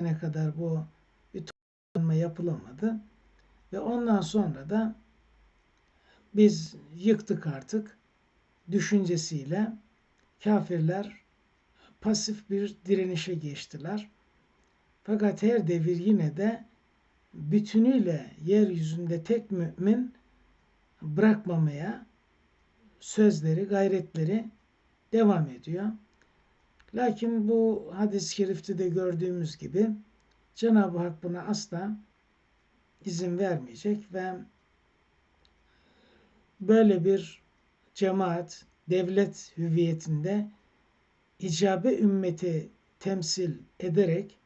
ne kadar bu bir toplanma yapılamadı. Ve ondan sonra da biz yıktık artık düşüncesiyle kafirler pasif bir direnişe geçtiler. Fakat her devir yine de bütünüyle yeryüzünde tek mümin bırakmamaya sözleri, gayretleri devam ediyor. Lakin bu hadis-i şerifte de gördüğümüz gibi Cenab-ı Hak buna asla izin vermeyecek ve böyle bir cemaat, devlet hüviyetinde icabe ümmeti temsil ederek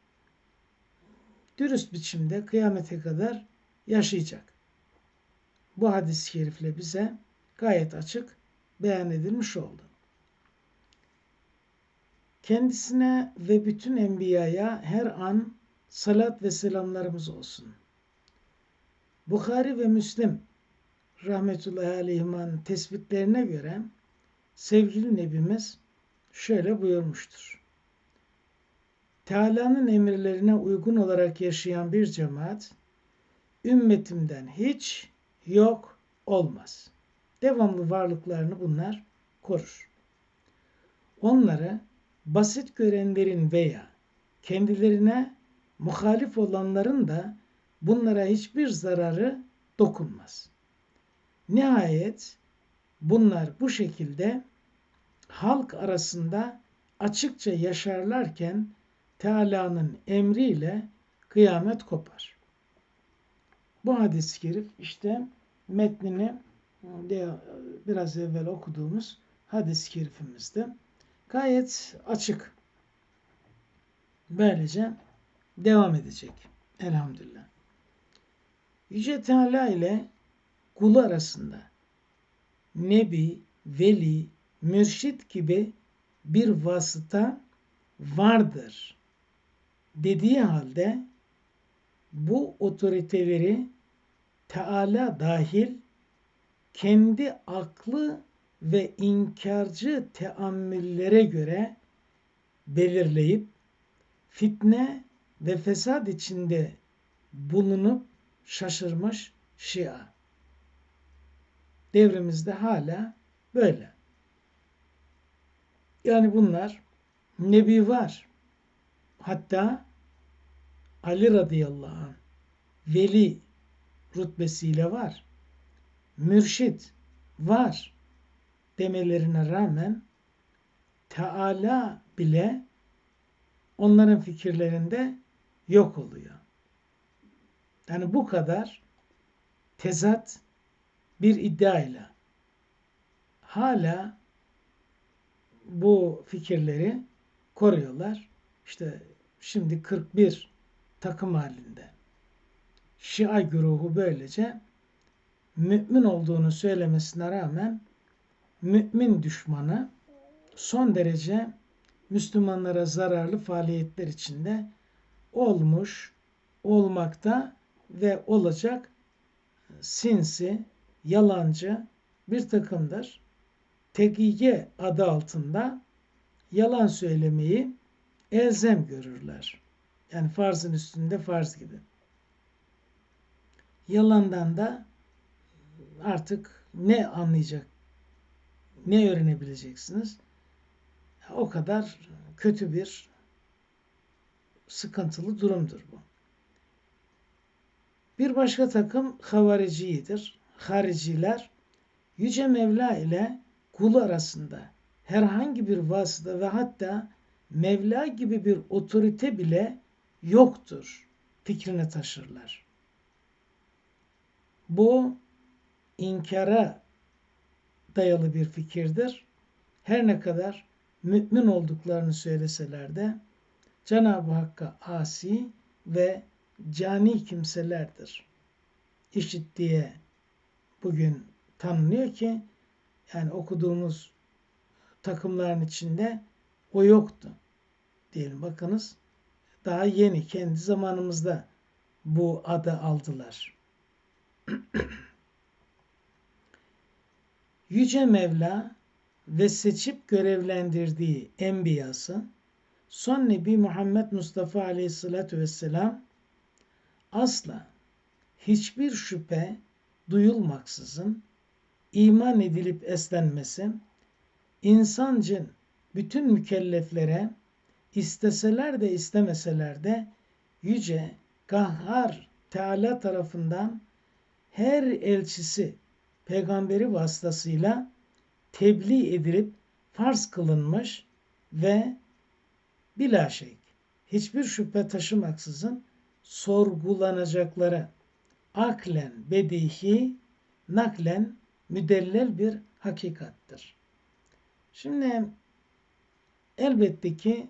dürüst biçimde kıyamete kadar yaşayacak. Bu hadis-i şerifle bize gayet açık beyan edilmiş oldu. Kendisine ve bütün enbiyaya her an salat ve selamlarımız olsun. Bukhari ve Müslim rahmetullahi aleyhiman tespitlerine göre sevgili Nebimiz şöyle buyurmuştur. Teala'nın emirlerine uygun olarak yaşayan bir cemaat ümmetimden hiç yok olmaz. Devamlı varlıklarını bunlar korur. Onları basit görenlerin veya kendilerine muhalif olanların da bunlara hiçbir zararı dokunmaz. Nihayet bunlar bu şekilde halk arasında açıkça yaşarlarken Teala'nın emriyle kıyamet kopar. Bu hadis-i şerif işte metnini de biraz evvel okuduğumuz hadis-i şerifimizde gayet açık. Böylece devam edecek. Elhamdülillah. Yüce Teala ile kulu arasında nebi, veli, mürşit gibi bir vasıta vardır dediği halde bu otoriteleri Teala dahil kendi aklı ve inkarcı teammüllere göre belirleyip fitne ve fesat içinde bulunup şaşırmış Şia. Devrimizde hala böyle. Yani bunlar Nebi var. Hatta Ali radıyallahu anh veli rütbesiyle var. Mürşit var demelerine rağmen Teala bile onların fikirlerinde yok oluyor. Yani bu kadar tezat bir iddiayla hala bu fikirleri koruyorlar. İşte şimdi 41 takım halinde. Şia güruhu böylece mümin olduğunu söylemesine rağmen mümin düşmanı son derece Müslümanlara zararlı faaliyetler içinde olmuş, olmakta ve olacak sinsi, yalancı bir takımdır. Tekike adı altında yalan söylemeyi elzem görürler. Yani farzın üstünde farz gibi. Yalandan da artık ne anlayacak, ne öğrenebileceksiniz? O kadar kötü bir sıkıntılı durumdur bu. Bir başka takım havaricidir. Hariciler Yüce Mevla ile kulu arasında herhangi bir vasıta ve hatta Mevla gibi bir otorite bile yoktur fikrine taşırlar. Bu inkara dayalı bir fikirdir. Her ne kadar mümin olduklarını söyleseler de Cenab-ı Hakk'a asi ve cani kimselerdir. İşit diye bugün tanınıyor ki yani okuduğumuz takımların içinde o yoktu. Diyelim bakınız daha yeni kendi zamanımızda bu adı aldılar. Yüce Mevla ve seçip görevlendirdiği enbiyası son Nebi Muhammed Mustafa Aleyhisselatü Vesselam asla hiçbir şüphe duyulmaksızın iman edilip eslenmesi, insancın bütün mükelleflere isteseler de istemeseler de yüce Gahhar Teala tarafından her elçisi peygamberi vasıtasıyla tebliğ edilip farz kılınmış ve bila şey hiçbir şüphe taşımaksızın sorgulanacakları aklen bedihi naklen müdellel bir hakikattir. Şimdi elbette ki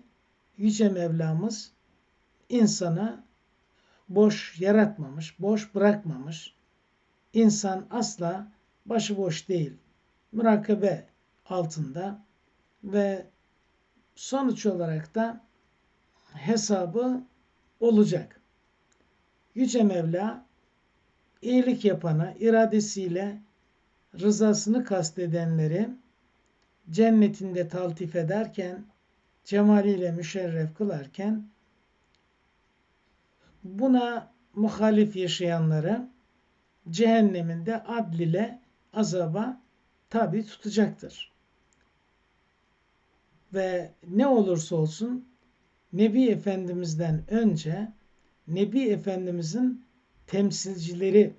Yüce Mevlamız insana boş yaratmamış, boş bırakmamış. İnsan asla başıboş değil. Mürakabe altında ve sonuç olarak da hesabı olacak. Yüce Mevla iyilik yapana iradesiyle rızasını kastedenleri cennetinde taltif ederken cemaliyle müşerref kılarken buna muhalif yaşayanları cehenneminde adl ile azaba tabi tutacaktır. Ve ne olursa olsun Nebi Efendimiz'den önce Nebi Efendimiz'in temsilcileri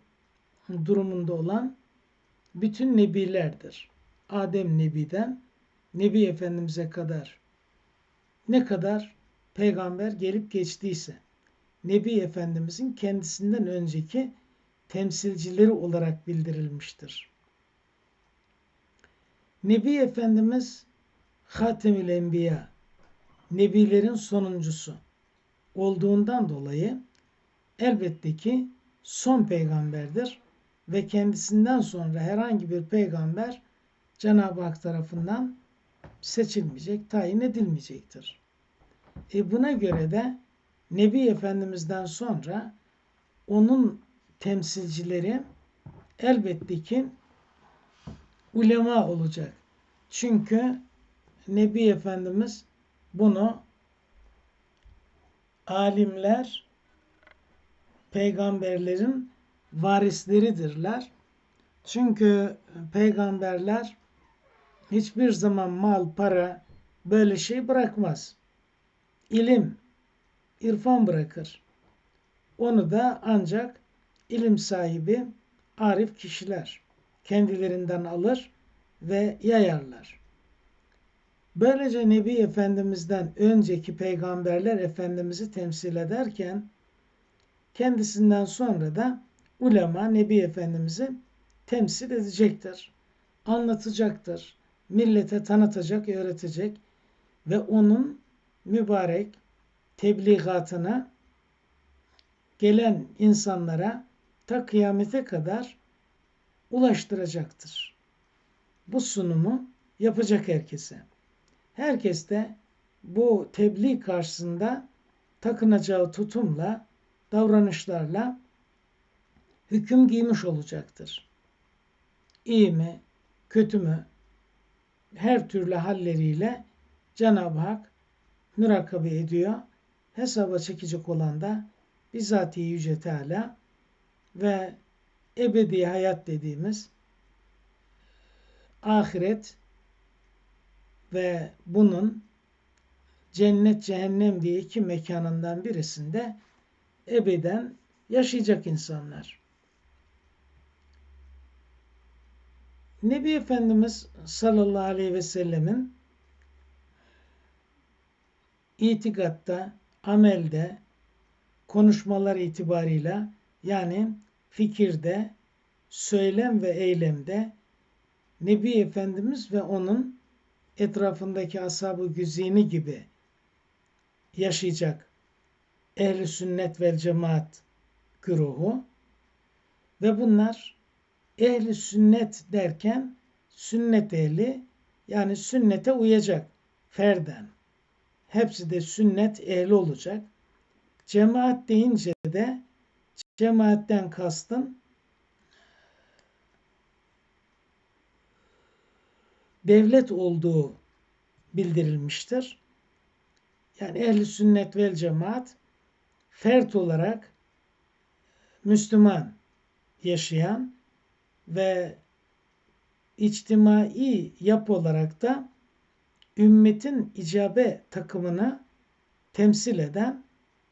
durumunda olan bütün nebilerdir. Adem Nebi'den Nebi Efendimiz'e kadar ne kadar peygamber gelip geçtiyse Nebi Efendimiz'in kendisinden önceki temsilcileri olarak bildirilmiştir. Nebi Efendimiz Hatemül Enbiya, Nebilerin sonuncusu olduğundan dolayı elbette ki son peygamberdir ve kendisinden sonra herhangi bir peygamber Cenab-ı Hak tarafından seçilmeyecek, tayin edilmeyecektir. E buna göre de Nebi Efendimiz'den sonra onun temsilcileri elbette ki ulema olacak. Çünkü Nebi Efendimiz bunu alimler peygamberlerin varisleridirler. Çünkü peygamberler hiçbir zaman mal, para böyle şey bırakmaz. İlim, irfan bırakır. Onu da ancak ilim sahibi arif kişiler kendilerinden alır ve yayarlar. Böylece Nebi Efendimiz'den önceki peygamberler Efendimiz'i temsil ederken kendisinden sonra da ulema Nebi Efendimiz'i temsil edecektir. Anlatacaktır. Millete tanıtacak, öğretecek ve onun mübarek tebliğatına gelen insanlara ta kıyamete kadar ulaştıracaktır. Bu sunumu yapacak herkese. Herkes de bu tebliğ karşısında takınacağı tutumla, davranışlarla hüküm giymiş olacaktır. İyi mi, kötü mü, her türlü halleriyle Cenab-ı Hak mürakabe ediyor. Hesaba çekecek olan da bizzati Yüce Teala ve ebedi hayat dediğimiz ahiret ve bunun cennet cehennem diye iki mekanından birisinde ebeden yaşayacak insanlar. Nebi Efendimiz sallallahu aleyhi ve sellemin itikatta, amelde, konuşmalar itibarıyla yani fikirde, söylem ve eylemde Nebi Efendimiz ve onun etrafındaki ashab-ı güzini gibi yaşayacak ehli sünnet vel cemaat güruhu ve bunlar ehli sünnet derken sünnet ehli yani sünnete uyacak ferden. Hepsi de sünnet ehli olacak. Cemaat deyince de cemaatten kastım devlet olduğu bildirilmiştir. yani ehli sünnet vel cemaat fert olarak Müslüman yaşayan ve içtimai yapı olarak da ümmetin icabe takımını temsil eden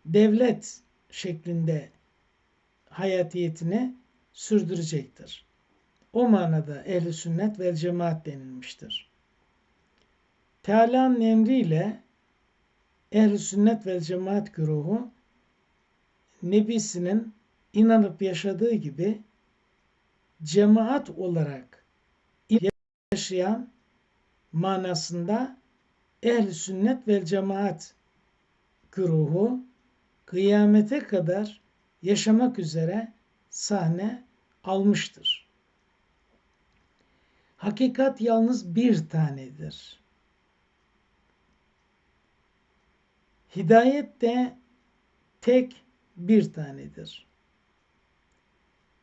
devlet şeklinde hayatiyetini sürdürecektir. O manada ehli sünnet ve cemaat denilmiştir. Teala'nın emriyle ehli sünnet ve cemaat güruhu nebisinin inanıp yaşadığı gibi cemaat olarak yaşayan manasında ehli sünnet ve cemaat güruhu kıyamete kadar yaşamak üzere sahne almıştır. Hakikat yalnız bir tanedir. Hidayet de tek bir tanedir.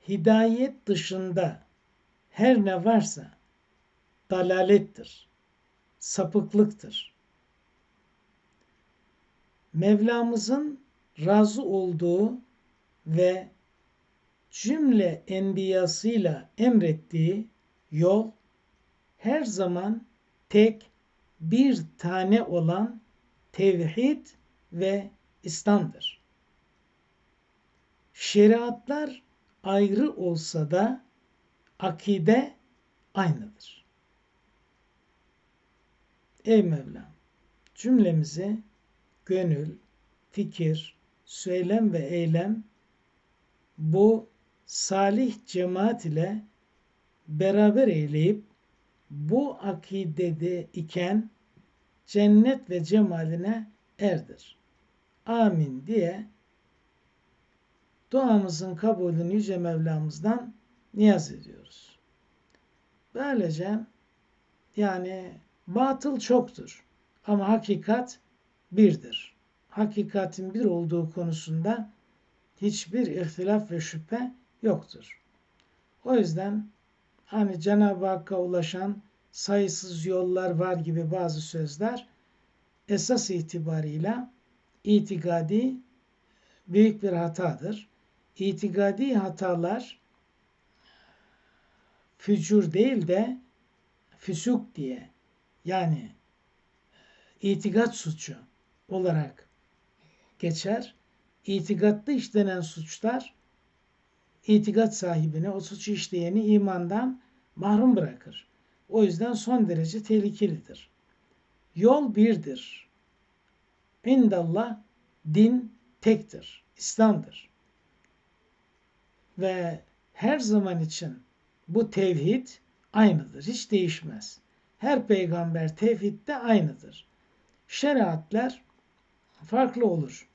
Hidayet dışında her ne varsa dalalettir, sapıklıktır. Mevlamızın razı olduğu ve cümle enbiyasıyla emrettiği yol her zaman tek bir tane olan tevhid ve İslam'dır. Şeriatlar ayrı olsa da akide aynıdır. Ey Mevlam cümlemizi gönül, fikir, söylem ve eylem bu salih cemaat ile beraber eyleyip bu akidede iken cennet ve cemaline erdir. Amin diye duamızın kabulünü Yüce Mevlamız'dan niyaz ediyoruz. Böylece yani batıl çoktur ama hakikat birdir. Hakikatin bir olduğu konusunda hiçbir ihtilaf ve şüphe yoktur. O yüzden hani Cenab-ı Hakk'a ulaşan sayısız yollar var gibi bazı sözler esas itibarıyla itikadi büyük bir hatadır. İtikadi hatalar fücur değil de füsuk diye yani itikat suçu olarak geçer. İtikatta işlenen suçlar itikat sahibini, o suçu işleyeni imandan mahrum bırakır. O yüzden son derece tehlikelidir. Yol birdir. İndallah din tektir. İslam'dır. Ve her zaman için bu tevhid aynıdır. Hiç değişmez. Her peygamber tevhidde aynıdır. Şeriatler farklı olur.